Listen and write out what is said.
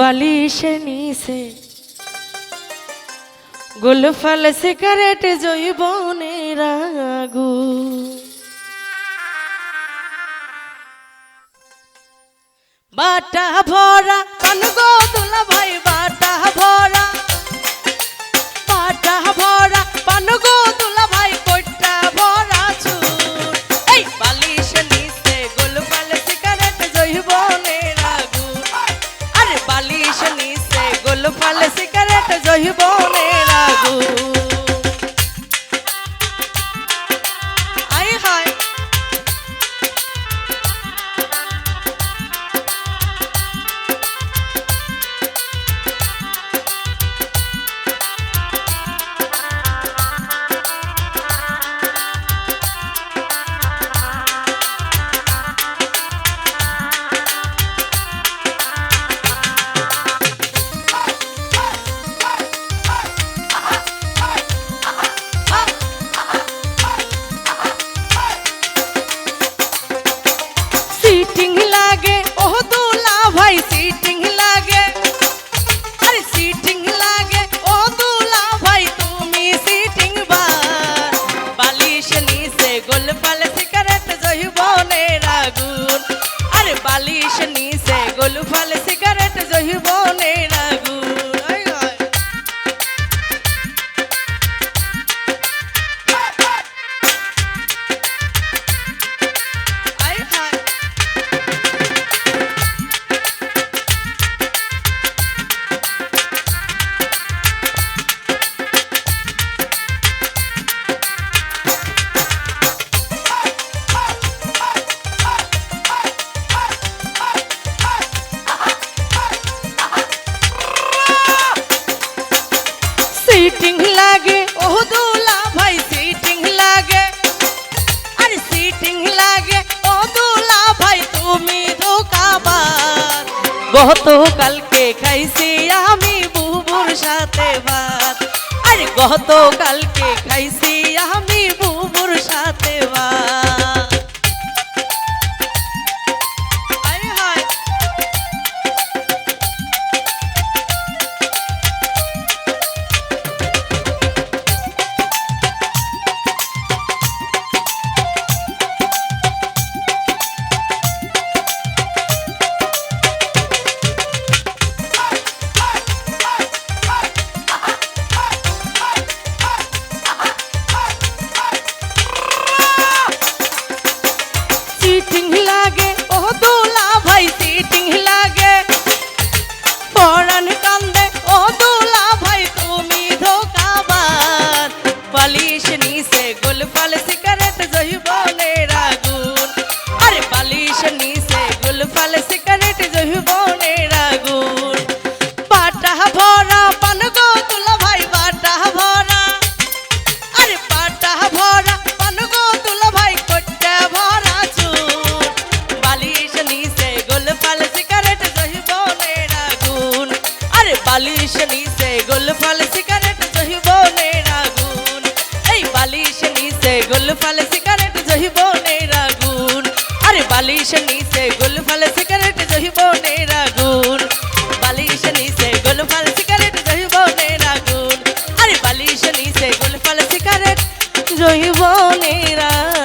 বালিশে নিছে। গুলফল সিগারেট জৈবনের আগু। বাটা ভরা কনগো দুলা ভাই বাটা ভরা। সিগারেট আরে গতকালকে খাইছি আমি বুবুর সাথে ভাত। আরে গতকালকে খাইছি আমি বুবুর সাথে ভাত। বালিশ নিচে গোলফল সিগারেট জহিব রাগুন এই বালিশ নিচে গোলফল সিগারেট জহিব রাগুন আরে বালিশ নিচে গোলফল সিগারেট জহিব রাগুন বালিশ নিচে গোলফল সিগারেট জহিব রাগুন আরে বালিশ নিচে গোলফল সিগারেট জহিব রাগুন